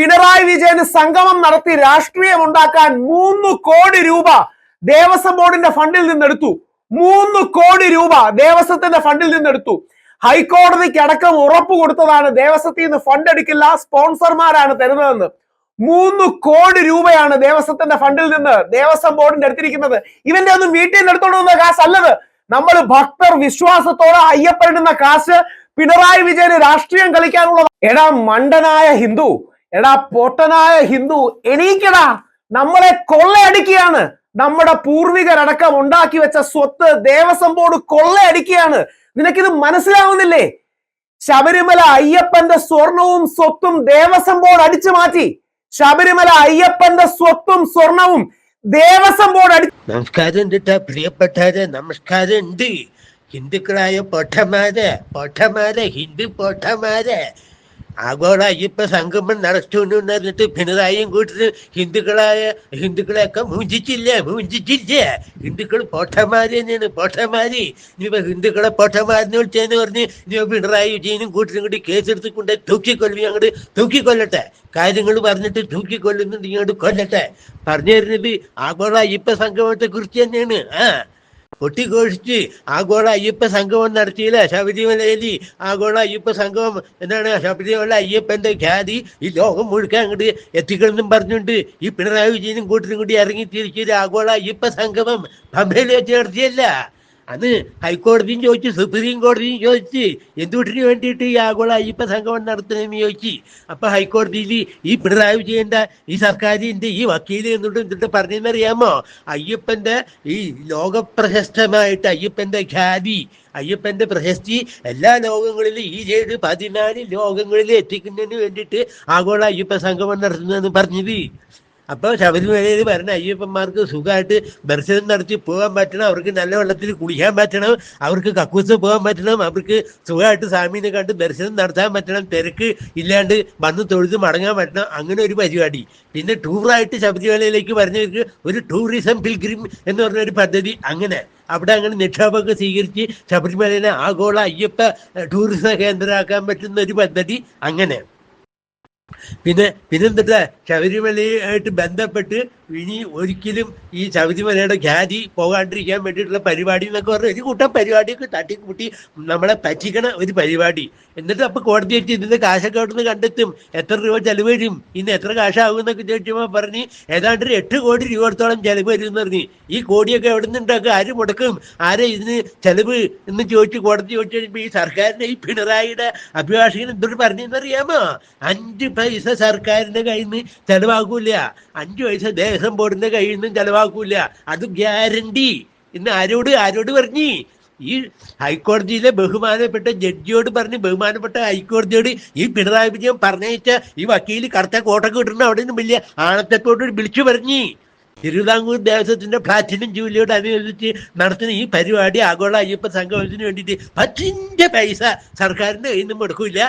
പിണറായി വിജയന് സംഗമം നടത്തി രാഷ്ട്രീയം ഉണ്ടാക്കാൻ മൂന്ന് കോടി രൂപ ദേവസ്വം ബോർഡിന്റെ ഫണ്ടിൽ നിന്നെടുത്തു. മൂന്ന് കോടി രൂപ ദേവസ്വത്തിന്റെ ഫണ്ടിൽ നിന്നെടുത്തു. ഹൈക്കോടതിക്ക് അടക്കം ഉറപ്പ് കൊടുത്തതാണ് ദേവസ്വത്തിൽ നിന്ന് ഫണ്ട് എടുക്കില്ല സ്പോൺസർമാരാണ് തരുന്നതെന്ന്. മൂന്ന് കോടി രൂപയാണ് ദേവസ്വത്തിന്റെ ഫണ്ടിൽ നിന്ന് ദേവസ്വം ബോർഡിന്റെ എടുത്തിരിക്കുന്നത്. ഇവന്റെ ഒന്നും വീട്ടിൽ നിന്ന് എടുത്തോണ്ട് വന്ന കാശ് അല്ലത്. നമ്മൾ ഭക്തർ വിശ്വാസത്തോടെ അയ്യപ്പനിടുന്ന കാശ് പിണറായി വിജയന് രാഷ്ട്രീയം കളിക്കാനുള്ള എടാ മണ്ടനായ ഹിന്ദു എടാ പൊട്ടനായ ഹിന്ദു എണീക്കടാ. നമ്മളെ കൊള്ളയടിക്കുകയാണ്. നമ്മുടെ പൂർവികരടക്കം ഉണ്ടാക്കി വെച്ച സ്വത്ത് ദേവസ്വം ബോർഡ് കൊള്ളയടിക്കുകയാണ്. നിനക്കിത് മനസ്സിലാവുന്നില്ലേ? ശബരിമല അയ്യപ്പന്റെ സ്വർണവും സ്വത്തും ദേവസ്വം ബോർഡ് അടിച്ചു മാറ്റി. ശബരിമല അയ്യപ്പന്റെ സ്വത്തും സ്വർണവും ദേവസ്വം ബോർഡ് അടി നമസ്കാരം ഉണ്ട് നമസ്കാരം ഉണ്ട് ഹിന്ദുക്കളായ പൊട്ടമാരെ പൊട്ടമാരെ ഹിന്ദു പൊട്ടന്മാരെ. ആഗോള അയ്യപ്പ സംഗമം നടത്തുന്നു എന്ന് പറഞ്ഞിട്ട് പിണറായിയും കൂട്ടിട്ട് ഹിന്ദുക്കളായ ഹിന്ദുക്കളെയൊക്കെ മൂഞ്ചിച്ചില്ല? മൂഞ്ചിച്ചില്ല? ഹിന്ദുക്കൾ പോട്ടമാരി തന്നെയാണ് പോട്ടമാരി ഇനിയിപ്പോ ഹിന്ദുക്കളെ പോട്ടമാരിന്ന് വിളിച്ചെന്ന് പറഞ്ഞ് ഇനിയിപ്പോ പിണറായി വിജയനും കൂട്ടിനും കൂടി കേസെടുത്ത് കൊണ്ട് തൂക്കിക്കൊല്ലി അങ്ങോട്ട് തൂക്കിക്കൊല്ലട്ടെ. കാര്യങ്ങൾ പറഞ്ഞിട്ട് തൂക്കിക്കൊല്ലുന്നുണ്ട് ഇങ്ങോട്ട് കൊല്ലട്ടെ. പറഞ്ഞു തരുന്നത് ആഗോള അയ്യപ്പ സംഗമത്തെ കുറിച്ച് തന്നെയാണ്. ആ. പൊട്ടിഘോഷിച്ച് ആഗോള അയ്യപ്പ സംഗമം നടത്തിയില്ല. ശബരിമലയിൽ ആഗോള അയ്യപ്പ സംഗമം എന്താണ് ശബരിമല അയ്യപ്പന്റെ ഖ്യാതി. ഈ ലോകം മുഴുക്കാൻ അങ്ങോട്ട് എത്തിക്കണമെന്നും പറഞ്ഞുകൊണ്ട് ഈ പിണറായി വിജയനും കൂട്ടിനും കൂടി ഇറങ്ങി തിരിച്ചൊരു ആഗോള അയ്യപ്പ സംഗമം പമ്പയിൽ വെച്ച് നടത്തിയല്ല. അന്ന് ഹൈക്കോടതിയും ചോദിച്ചു സുപ്രീം കോടതിയും ചോദിച്ച് എന്തുവിട്ടിന് വേണ്ടിയിട്ട് ഈ ആഗോള അയ്യപ്പ സംഗമം നടത്തണമെന്ന് ചോദിച്ചു. അപ്പൊ ഹൈക്കോടതിയിൽ ഈ പിണറായി വിജയന്റെ ഈ സർക്കാരിന്റെ ഈ വക്കീൽ എന്നിട്ട് എന്നിട്ട് പറഞ്ഞെന്നറിയാമോ അയ്യപ്പന്റെ ഈ ലോകപ്രശസ്തമായിട്ട് അയ്യപ്പന്റെ ഖ്യാതി അയ്യപ്പന്റെ പ്രശസ്തി എല്ലാ ലോകങ്ങളിലും ഈ ചെയ്ത് പതിനാല് ലോകങ്ങളിൽ എത്തിക്കുന്നതിന് വേണ്ടിയിട്ട് ആഗോള അയ്യപ്പ സംഗമം നടത്തുന്നതെന്ന് പറഞ്ഞത്. അപ്പോൾ ശബരിമലയിൽ വരുന്ന അയ്യപ്പന്മാർക്ക് സുഖമായിട്ട് ദർശനം നടത്തി പോകാൻ പറ്റണം. അവർക്ക് നല്ല വെള്ളത്തിൽ കുളിക്കാൻ പറ്റണം. അവർക്ക് കക്കൂസ് പോകാൻ പറ്റണം. അവർക്ക് സുഖമായിട്ട് സ്വാമീനെ കണ്ട് ദർശനം നടത്താൻ പറ്റണം. തിരക്ക് ഇല്ലാണ്ട് വന്ന് തൊഴുത് മടങ്ങാൻ പറ്റണം. അങ്ങനെ ഒരു പരിപാടി. പിന്നെ ടൂറായിട്ട് ശബരിമലയിലേക്ക് വരുന്നവർക്ക് ഒരു ടൂറിസം പിൽഗ്രിം എന്ന് പറഞ്ഞ ഒരു പദ്ധതി അങ്ങനെ. അവിടെ അങ്ങനെ നിക്ഷേപമൊക്കെ സ്വീകരിച്ച് ശബരിമലയിലെ ആഗോള അയ്യപ്പ ടൂറിസം കേന്ദ്രമാക്കാൻ പറ്റുന്ന ഒരു പദ്ധതി അങ്ങനെ. പിന്നെ പിന്നെന്തിട്ട് ശബരിമലയായിട്ട് ബന്ധപ്പെട്ട് ഇനി ഒരിക്കലും ഈ ശബരിമലയുടെ ഖ്യാതി പോകാണ്ടിരിക്കാൻ വേണ്ടിയിട്ടുള്ള പരിപാടി എന്നൊക്കെ പറഞ്ഞ ഒരു കൂട്ടം പരിപാടിയൊക്കെ തട്ടിക്കൂട്ടി നമ്മളെ പറ്റിക്കണ ഒരു പരിപാടി. എന്നിട്ട് അപ്പൊ കോടതി വെച്ച് ഇതിന്റെ കാശൊക്കെ അവിടെ നിന്ന് കണ്ടെത്തും. എത്ര രൂപ ചെലവ് വരും? ഇന്ന് എത്ര കാശാകും എന്നൊക്കെ ചോദിച്ചപ്പോൾ പറഞ്ഞ് ഏതാണ്ട് ഒരു എട്ട് കോടി രൂപത്തോളം ചെലവ് വരും എന്ന് പറഞ്ഞു. ഈ കോടിയൊക്കെ എവിടെ നിന്നുണ്ടാക്കും ആര് മുടക്കും? ആരെ ഇതിന് ചെലവ് എന്ന് ചോദിച്ച് കോടതി ചോദിച്ചു കഴിഞ്ഞപ്പോൾ ഈ സർക്കാരിന്റെ ഈ പിണറായിയുടെ അഭിഭാഷകൻ എന്തൊരു പറഞ്ഞെന്നറിയാമോ അഞ്ച് പൈസ സർക്കാരിന്റെ കയ്യിൽ നിന്ന് ചെലവാകൂല അഞ്ച് പൈസ ദേവസ്വം പോടുന്ന കയ്യിൽ നിന്നും ചെലവാക്കൂല. അത് ഗ്യാരണ്ടി. ഇന്ന് ആരോട് ആരോട് പറഞ്ഞു? ഈ ഹൈക്കോടതിയിലെ ബഹുമാനപ്പെട്ട ജഡ്ജിയോട് പറഞ്ഞ് ബഹുമാനപ്പെട്ട ഹൈക്കോടതിയോട് ഈ പിണറായി വിജയൻ പറഞ്ഞയച്ച ഈ വക്കീൽ കറുത്ത കോട്ടൊക്കെ കിട്ടുന്ന അവിടെ നിന്നും വലിയ ആണത്തത്തോട് വിളിച്ചു പറഞ്ഞി. തിരുവിതാംകൂർ ദേവസ്വത്തിന്റെ പ്ലാറ്റിനും ജൂലിയോട് അനുബന്ധിച്ച് നടത്തുന്ന ഈ പരിപാടി ആഗോള അയ്യപ്പ സംഗമത്തിന് വേണ്ടിയിട്ട് പറ്റിന്റെ പൈസ സർക്കാരിന്റെ കയ്യിൽ നിന്നും കൊടുക്കില്ല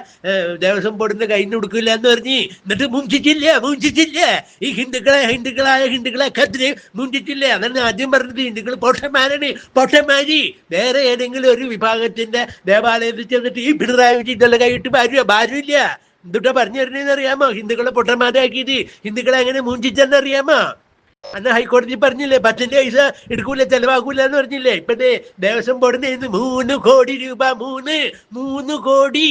ദേവസ്വം ബോർഡിന്റെ കയ്യിൽ നിന്ന് കൊടുക്കില്ല എന്ന് പറഞ്ഞ് എന്നിട്ട് മുഞ്ചിച്ചില്ല മുഞ്ചിച്ചില്ല. ഈ ഹിന്ദുക്കളെ ഹിന്ദുക്കളായ ഹിന്ദുക്കളെ കത്തിന് മുഞ്ചിച്ചില്ല. അതാണ് ആദ്യം പറഞ്ഞത്. ഹിന്ദുക്കൾ പൊട്ടന്മാരാണ് പൊട്ടന്മാരി വേറെ ഏതെങ്കിലും ഒരു വിഭാഗത്തിന്റെ ദേവാലയത്തിൽ ചെന്നിട്ട് ഈ പിണറായി വിജയന്റെ കൈയിട്ട് ഭാര്യ ഭാര്യയില്ല. എന്തുട്ടാ പറഞ്ഞു തരുന്നതെന്ന് അറിയാമോ? ഹിന്ദുക്കളെ പൊട്ടന്മാരാക്കിയിട്ട് ഹിന്ദുക്കളെ എങ്ങനെ മുഞ്ചിച്ചെന്ന് അറിയാമോ? അന്ന് ഹൈക്കോടതി പറഞ്ഞില്ലേ പത്തിന്റെ പൈസ എടുക്കൂല ചെലവാക്കൂല എന്ന് പറഞ്ഞില്ലേ? ഇപ്പത്തെ ദേവസ്വം ബോർഡിന് മൂന്ന് കോടി രൂപ മൂന്ന് മൂന്ന് കോടി.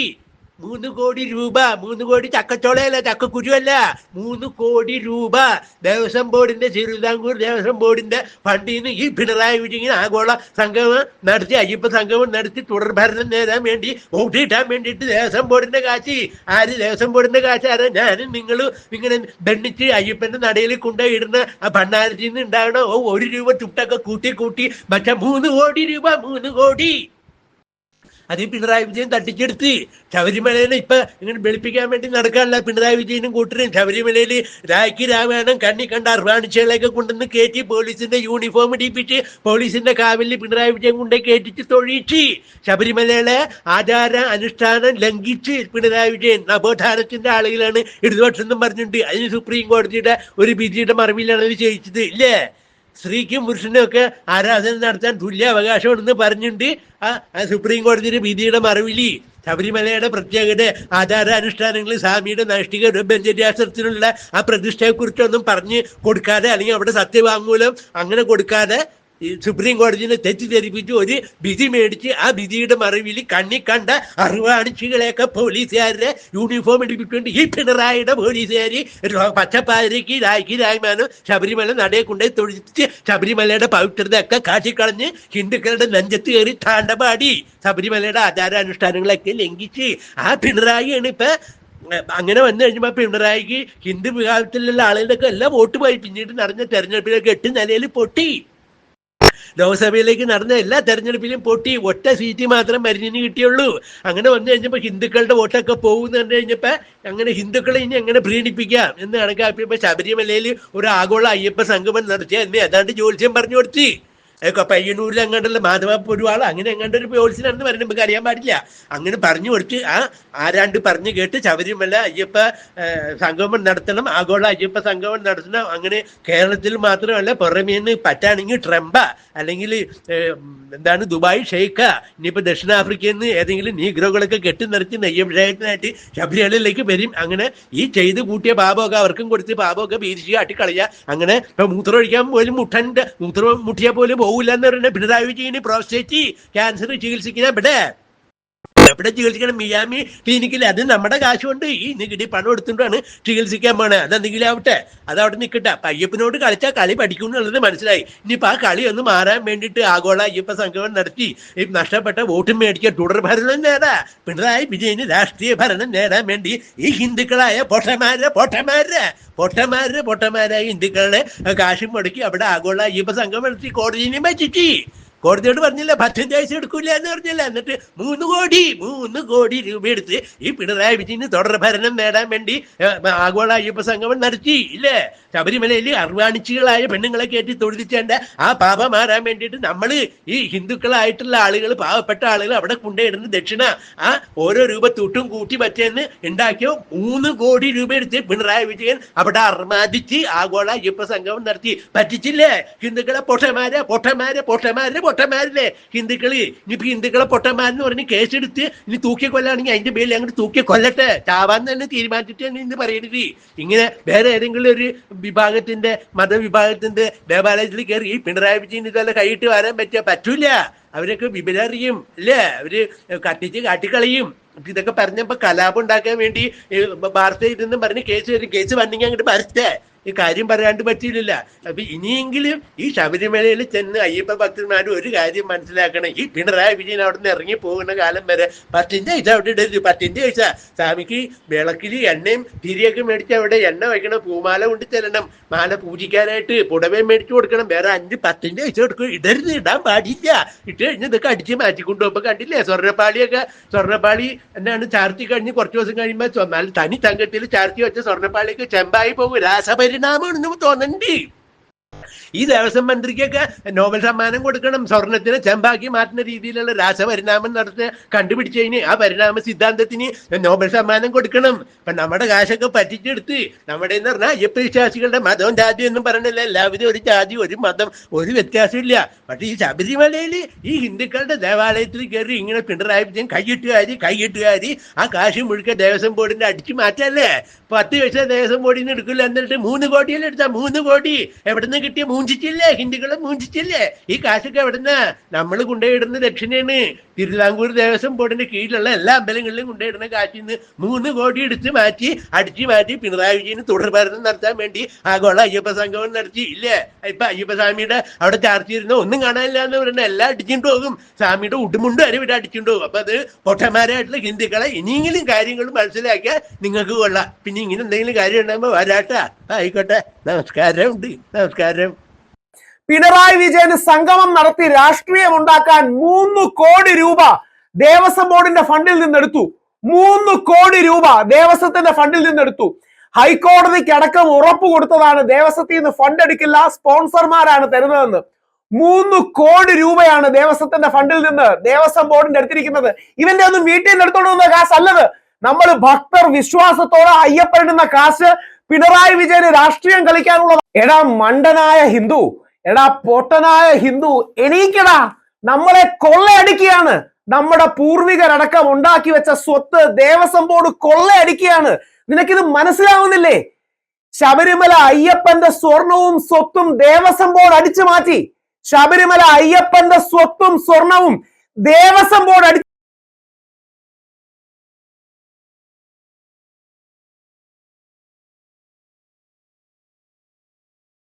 മൂന്ന് കോടി രൂപ. മൂന്ന് കോടി ചക്കച്ചോളയല്ല ചക്കക്കുരുവല്ല. മൂന്ന് കോടി രൂപ. ദേവസ്വം ബോർഡിന്റെ തിരുവിതാംകൂർ ദേവസ്വം ബോർഡിന്റെ ഫണ്ടിൽ നിന്ന് ഈ പിണറായി വിജയൻ ആഗോള സംഗമം നടത്തി അയ്യപ്പ സംഗമം നടത്തി തുടർ ഭരണം നേടാൻ വേണ്ടി ഓട്ടിയിട്ടാൻ വേണ്ടിയിട്ട് ദേവസ്വം ബോർഡിന്റെ കാശ് ആര് ദേവസ്വം ബോർഡിന്റെ കാശ് ആരാ? ഞാനും നിങ്ങളും ഇങ്ങനെ ദണ്ണിച്ച് അയ്യപ്പന്റെ നടയിൽ കൊണ്ടുപോയിടുന്ന ആ ഭണ്ണാരത്തിൽ നിന്ന് ഉണ്ടാകണ ഒരു രൂപ ചുട്ടൊക്കെ കൂട്ടി കൂട്ടി. പക്ഷെ മൂന്ന് കോടി രൂപ മൂന്ന് കോടി. അത് പിണറായി വിജയൻ തട്ടിച്ചെടുത്ത്. ശബരിമലയിൽ ഇപ്പൊ ഇങ്ങനെ വെളുപ്പിക്കാൻ വേണ്ടി നടക്കാനല്ല പിണറായി വിജയനും കൂട്ടരും ശബരിമലയിൽ രാഖി രാമായണം കണ്ണി കണ്ട അർവാണിച്ചകളെയൊക്കെ കൊണ്ടുവന്ന് കയറ്റി പോലീസിന്റെ യൂണിഫോം ഇടിപ്പിച്ച് പോലീസിന്റെ കാവലിൽ പിണറായി വിജയൻ കൊണ്ട് കയറ്റിച്ച് തൊഴിച്ച്. ശബരിമലയിലെ ആചാര അനുഷ്ഠാനം ലംഘിച്ച് പിണറായി വിജയൻ നവോത്ഥാനത്തിന്റെ ആളുകളാണ് ഇടതുപക്ഷം എന്നും പറഞ്ഞിട്ടുണ്ട്. അതിന് സുപ്രീം കോടതിയുടെ ഒരു വിധിയുടെ മറവിലാണ് അത് ചെയ്യിച്ചത് ഇല്ലേ? സ്ത്രീക്കും പുരുഷനും ഒക്കെ ആരാധന നടത്താൻ തുല്യ അവകാശമുണ്ടെന്ന് പറഞ്ഞിട്ടുണ്ട്. ആ സുപ്രീം കോടതിയുടെ വിധിയുടെ മറവിലി ശബരിമലയുടെ പ്രത്യേകത ആചാരാനുഷ്ഠാനങ്ങൾ സ്വാമിയുടെ നൈഷ്ഠിക ബ്രഹ്മചര്യാസനത്തിനുള്ള ആ പ്രതിഷ്ഠയെക്കുറിച്ചൊന്നും പറഞ്ഞ് കൊടുക്കാതെ അല്ലെങ്കിൽ അവിടെ സത്യവാങ്മൂലം അങ്ങനെ കൊടുക്കാതെ സുപ്രീം കോടതിനെ തെറ്റിദ്ധരിപ്പിച്ച് ഒരു വിധി മേടിച്ച് ആ വിധിയുടെ മറവിൽ കണ്ണി കണ്ട അറിവാണിച്ചുകളെയൊക്കെ പോലീസുകാരുടെ യൂണിഫോം ഇടിപ്പിച്ചുകൊണ്ട് ഈ പിണറായിയുടെ പോലീസുകാർ പച്ചപ്പാതിരക്ക് രാഖി രായ്മാനും ശബരിമല നടയെ കൊണ്ടുപോയി തൊഴിച്ച് ശബരിമലയുടെ പവിത്രതയൊക്കെ കാട്ടിക്കളഞ്ഞ് ഹിന്ദുക്കളുടെ നെഞ്ചത്ത് കയറി താണ്ടപാടി. ശബരിമലയുടെ ആചാരാനുഷ്ഠാനങ്ങളൊക്കെ ലംഘിച്ച് ആ പിണറായിയാണ് ഇപ്പൊ അങ്ങനെ വന്നു കഴിഞ്ഞപ്പോ പിണറായിക്ക് ഹിന്ദു വിഭാഗത്തിലുള്ള ആളുകളൊക്കെ എല്ലാം വോട്ട് പോയി പിന്നീട് നടന്ന തെരഞ്ഞെടുപ്പിലൊക്കെ എട്ട് നിലയിൽ പൊട്ടി. ലോക്സഭയിലേക്ക് നടന്ന എല്ലാ തെരഞ്ഞെടുപ്പിലും പൊട്ടി ഒറ്റ സീറ്റ് മാത്രം മരുന്നിന് കിട്ടിയുള്ളൂ. അങ്ങനെ വന്നു കഴിഞ്ഞപ്പോൾ ഹിന്ദുക്കളുടെ വോട്ടൊക്കെ പോകുമെന്ന് പറഞ്ഞു കഴിഞ്ഞപ്പോൾ അങ്ങനെ ഹിന്ദുക്കളെ ഇനി എങ്ങനെ പ്രീണിപ്പിക്കാം എന്ന് കണക്കാക്കിയപ്പോൾ ശബരിമലയിൽ ഒരു ആഗോള അയ്യപ്പ സംഗമം നടത്തി. എന്നെ ഏതാണ്ട് ജോത്സ്യം പറഞ്ഞു കൊടുത്ത്. പയ്യന്നൂരിൽ അങ്ങോട്ടുള്ള മാധവ പൊരുവാൾ അങ്ങനെ എങ്ങാണ്ട് ഒരു ജോത്സ്യനാണെന്ന് പറയുന്നത് നമുക്ക് അറിയാൻ പാടില്ല. അങ്ങനെ പറഞ്ഞു കൊടുത്ത് ആ ആരാണ്ട് പറഞ്ഞു കേട്ട് ശബരിമല അയ്യപ്പ സംഗമം നടത്തണം ആഗോള അയ്യപ്പ സംഗമം നടത്തണം അങ്ങനെ കേരളത്തിൽ മാത്രമല്ല പുറമേന്ന് പറ്റാണെങ്കിൽ ട്രംപ അല്ലെങ്കിൽ എന്താണ് ദുബായ് ഷെയ്ഖ ഇനിയിപ്പോ ദക്ഷിണാഫ്രിക്കയിൽ നിന്ന് ഏതെങ്കിലും നീഗ്രോകളൊക്കെ കെട്ടി നിറച്ച് നെയ്യഭിഷേകത്തിനായിട്ട് ശബരിമലയിലേക്ക് വരും. അങ്ങനെ ഈ ചെയ്ത് കൂട്ടിയ പാപമൊക്കെ അവർക്കും കൊടുത്ത് പാപമൊക്കെ വീതിച്ച് കാട്ടിക്കളയുക. അങ്ങനെ ഇപ്പൊ മൂത്രമൊഴിക്കാൻ പോലും മുട്ടന്റെ മൂത്രം മുട്ടിയാൽ പോലും പോകില്ല പറഞ്ഞ പിണറായി വിജയന് പ്രോസ്റ്റേറ്റ് ക്യാൻസർ ചികിത്സിക്കുന്ന ഇവിടെ എവിടെ ചികിത്സിക്കണം? മിയാമി ക്ലിനിക്കിൽ അത് നമ്മുടെ കാശ് കൊണ്ട് ഈ നികുതി പണം എടുത്തുകൊണ്ടാണ് ചികിത്സിക്കാൻ പോണേ. അതെന്തെങ്കിലും ആവട്ടെ. അത് അവിടെ നിൽക്കട്ടെ അപ്പൊ അയ്യപ്പനോട് കളിച്ചാൽ കളി പഠിക്കും എന്നുള്ളത് മനസ്സിലായി. ഇനിയിപ്പോ ആ കളി ഒന്ന് മാറാൻ വേണ്ടിയിട്ട് ആഗോള അയ്യപ്പ സംഗമം നടത്തി. ഈ നഷ്ടപ്പെട്ട വോട്ട് മേടിക്കാൻ തുടർ ഭരണം നേടാ. പിണറായി വിജയന് രാഷ്ട്രീയ ഭരണം നേടാൻ വേണ്ടി ഈ ഹിന്ദുക്കളായ പൊട്ടമാരെ പൊട്ടമാരെ പൊട്ടമാരെ പൊട്ടമാരായ ഹിന്ദുക്കളുടെ കാശും മുടക്കി അവിടെ ആഗോള അയ്യപ്പ സംഗമം നടത്തി. കോടതിനെ പറ്റിച്ച് കോടതിയോട് പറഞ്ഞില്ല ഭക്ഷണം പൈസ എടുക്കൂല എന്ന് പറഞ്ഞില്ല? എന്നിട്ട് മൂന്ന് കോടി മൂന്ന് കോടി രൂപ എടുത്ത് ഈ പിണറായി വിജയന് തുടർ ഭരണം നേടാൻ വേണ്ടി ആഗോള അയ്യപ്പ സംഗമം നടത്തി ഇല്ലേ? ശബരിമലയിൽ അർവാണിച്ചുകളായ പെണ്ണുങ്ങളെ കയറ്റി തൊഴുതിച്ചേണ്ട ആ പാപ മാറാൻ വേണ്ടിയിട്ട് നമ്മൾ ഈ ഹിന്ദുക്കളായിട്ടുള്ള ആളുകൾ പാവപ്പെട്ട ആളുകൾ അവിടെ കൊണ്ടുവരുന്ന ദക്ഷിണ ആ ഓരോ രൂപ തൊട്ടും കൂട്ടി പറ്റേന്ന് ഉണ്ടാക്കിയ മൂന്ന് കോടി രൂപ എടുത്ത് പിണറായി വിജയൻ അവിടെ അർമാദിച്ച് ആഗോള അയ്യപ്പ സംഗമം നടത്തി. പറ്റിച്ചില്ലേ? ഹിന്ദുക്കളെ പൊട്ടമാരെ പൊട്ടമാരെ പൊട്ടന്മാരെ പൊട്ടന്മാരില്ലേ? ഹിന്ദുക്കൾ. ഇനിയിപ്പോ ഹിന്ദുക്കളെ പൊട്ടന്മാരെന്ന് പറഞ്ഞ് കേസെടുത്ത് ഇനി തൂക്കി കൊല്ലാണെങ്കിൽ അതിന്റെ പേരിൽ അങ്ങോട്ട് തൂക്കി കൊല്ലട്ടെ. ചാവാൻ തന്നെ തീരുമാനിച്ചിട്ടാണ് ഇന്ന് പറയണത് ഇങ്ങനെ വേറെ ഏതെങ്കിലും ഒരു വിഭാഗത്തിന്റെ മതവിഭാഗത്തിന്റെ ദേവാലയത്തിൽ കയറി പിണറായി വിജയൻ ഇതെല്ലാം കൈയിട്ട് വരാൻ പറ്റിയ പറ്റൂല. അവരൊക്കെ വിപരറിയും അല്ലേ? അവർ കത്തിച്ച് കാട്ടിക്കളയും. ഇതൊക്കെ പറഞ്ഞപ്പോ കലാപം ഉണ്ടാക്കാൻ വേണ്ടി വാർത്ത ഇതെന്നും പറഞ്ഞ് കേസ് വരും. കേസ് വന്നെങ്കിൽ അങ്ങോട്ട് വരട്ടെ ഈ കാര്യം പറയാണ്ട് പറ്റിയില്ല അപ്പൊ ഇനിയെങ്കിലും ഈ ശബരിമലയിൽ ചെന്ന് അയ്യപ്പ ഭക്തന്മാർ ഒരു കാര്യം മനസ്സിലാക്കണം. ഈ പിണറായി വിജയൻ അവിടെ നിന്ന് ഇറങ്ങി പോകുന്ന കാലം വരെ പത്തിന്റെ പൈസ അവിടെ ഇടരുത്. പത്തിന്റെ പൈസ സ്വാമിക്ക് വിളക്കിൽ എണ്ണയും തിരിയൊക്കെ മേടിച്ച് അവിടെ എണ്ണ വയ്ക്കണം. പൂമാല കൊണ്ട് ചെല്ലണം. മാല പൂജിക്കാനായിട്ട് പുടവേ മേടിച്ചു കൊടുക്കണം. വേറെ അഞ്ച് പത്തിന്റെ പൈസ കൊടുക്കും ഇടരുത്. ഇടാൻ പാടില്ല. ഇട്ട് കഴിഞ്ഞ് ഇതൊക്കെ അടിച്ച് മാറ്റിക്കൊണ്ടു അപ്പൊ കണ്ടില്ലേ? സ്വർണപ്പാളിയൊക്കെ. സ്വർണപ്പാളി എന്താണ് ചാർത്തി കഴിഞ്ഞ് കുറച്ച് ദിവസം കഴിയുമ്പോൾ തനി തങ്കത്തിൽ ചാർത്തി വെച്ച സ്വർണപ്പാളിയൊക്കെ ചെമ്പായി പോകും. രാസപരിണാമമാണെന്ന് തോന്നുന്നുണ്ട്. ഈ ദേവസ്വം മന്ത്രിക്കൊക്കെ നോബൽ സമ്മാനം കൊടുക്കണം സ്വർണത്തിന് ചെമ്പാക്കി മാറ്റുന്ന രീതിയിലുള്ള രാസപരിണാമം നടത്തി കണ്ടുപിടിച്ചതിന് ആ പരിണാമ സിദ്ധാന്തത്തിന് നോബൽ സമ്മാനം കൊടുക്കണം. അപ്പൊ നമ്മുടെ കാശൊക്കെ പറ്റിച്ചെടുത്ത് നമ്മുടെ എന്ന് പറഞ്ഞാൽ അയ്യപ്പ വിശ്വാസികളുടെ മതവും ജാതി എന്നും പറഞ്ഞില്ല. എല്ലാവരും ഒരു ജാതി ഒരു മതം ഒരു വ്യത്യാസമില്ല. പക്ഷെ ഈ ശബരിമലയിൽ ഈ ഹിന്ദുക്കളുടെ ദേവാലയത്തിൽ കയറി ഇങ്ങനെ പിണറായി വിജയൻ കൈയിട്ടുകാരി കൈയിട്ടുകാരി ആ കാശ് മുഴുക്ക ദേവസ്വം ബോർഡിന്റെ അടിച്ചു മാറ്റല്ലേ? പത്ത് പൈസ ദേവസ്വം ബോർഡിന് എടുക്കില്ല. എന്നിട്ട് മൂന്ന് കോടിയല്ലേ എടുത്താ? മൂന്ന് കോടി. എവിടുന്ന് കിട്ടിയ മൂഞ്ചിച്ചില്ലേ? ഹിന്ദുക്കളെ മൂഞ്ചിച്ചില്ലേ? ഈ കാശൊക്കെ എവിടുന്ന? നമ്മൾ കൊണ്ടുപോയിടുന്ന ദക്ഷിണയാണ് തിരുവിതാംകൂർ ദേവസ്വം ബോർഡിന്റെ കീഴിലുള്ള എല്ലാ അമ്പലങ്ങളിലും കൊണ്ടുപോയിടുന്ന കാശിൽ നിന്ന് മൂന്ന് കോടി എടുത്ത് മാറ്റി അടിച്ചു മാറ്റി പിണറായി വിജയന് തുടർഭരണം നടത്താൻ വേണ്ടി ആഗോള അയ്യപ്പ സംഗമം നടത്തി. ഇല്ലേ? ഇപ്പൊ അയ്യപ്പ സ്വാമിയുടെ അവിടെ ചാർത്തിയിരുന്ന ഒന്നും കാണാനില്ല എന്ന് പറയുന്നത് എല്ലാം അടിച്ചിട്ട് പോകും. സ്വാമിയുടെ ഉടുമുണ്ട് വരെ ഇവിടെ അടിച്ചിട്ട് പോകും. അപ്പൊ അത് പൊട്ടന്മാരായിട്ടുള്ള ഹിന്ദുക്കളെ ഇനിയെങ്കിലും കാര്യങ്ങൾ മനസ്സിലാക്കിയാൽ നിങ്ങൾക്ക് കൊള്ളാം. പിന്നെ ഇങ്ങനെ എന്തെങ്കിലും കാര്യം ഉണ്ടാകുമ്പോൾ വരാട്ടാ. ആയിക്കോട്ടെ. നമസ്കാരം. നമസ്കാരം. പിണറായി വിജയന് സംഗമം നടത്തി രാഷ്ട്രീയം ഉണ്ടാക്കാൻ മൂന്ന് കോടി രൂപ ദേവസ്വം ബോർഡിന്റെ ഫണ്ടിൽ നിന്നെടുത്തു. മൂന്ന് കോടി രൂപ ദേവസ്വത്തിന്റെ ഫണ്ടിൽ നിന്നെടുത്തു. ഹൈക്കോടതിക്ക് അടക്കം ഉറപ്പ് കൊടുത്തതാണ് ദേവസ്വത്തിൽ നിന്ന് ഫണ്ട് എടുക്കില്ല സ്പോൺസർമാരാണ് തരുന്നതെന്ന്. മൂന്ന് കോടി രൂപയാണ് ദേവസ്വത്തിന്റെ ഫണ്ടിൽ നിന്ന് ദേവസ്വം ബോർഡിന്റെ എടുത്തിരിക്കുന്നത്. ഇവന്റെ ഒന്നും വീട്ടിൽ നിന്ന് എടുത്തോണ്ട് വന്ന കാശ് അല്ലത് നമ്മൾ ഭക്തർ വിശ്വാസത്തോടെ അയ്യപ്പനിടുന്ന കാശ് പിണറായി വിജയന് രാഷ്ട്രീയം കളിക്കാനുള്ള എടാ മണ്ടനായ ഹിന്ദു എടാ പൊട്ടനായ ഹിന്ദു എനിക്കടാ നമ്മളെ കൊള്ളയടിക്കുകയാണ്. നമ്മുടെ പൂർവികരടക്കം ഉണ്ടാക്കി വെച്ച സ്വത്ത് ദേവസ്വം ബോർഡ് കൊള്ളയടിക്കുകയാണ്. നിനക്കിത് മനസ്സിലാവുന്നില്ലേ? ശബരിമല അയ്യപ്പന്റെ സ്വർണവും സ്വത്തും ദേവസ്വം ബോർഡ് അടിച്ചു മാറ്റി. ശബരിമല അയ്യപ്പന്റെ സ്വത്തും സ്വർണവും ദേവസ്വം ബോർഡ് അടി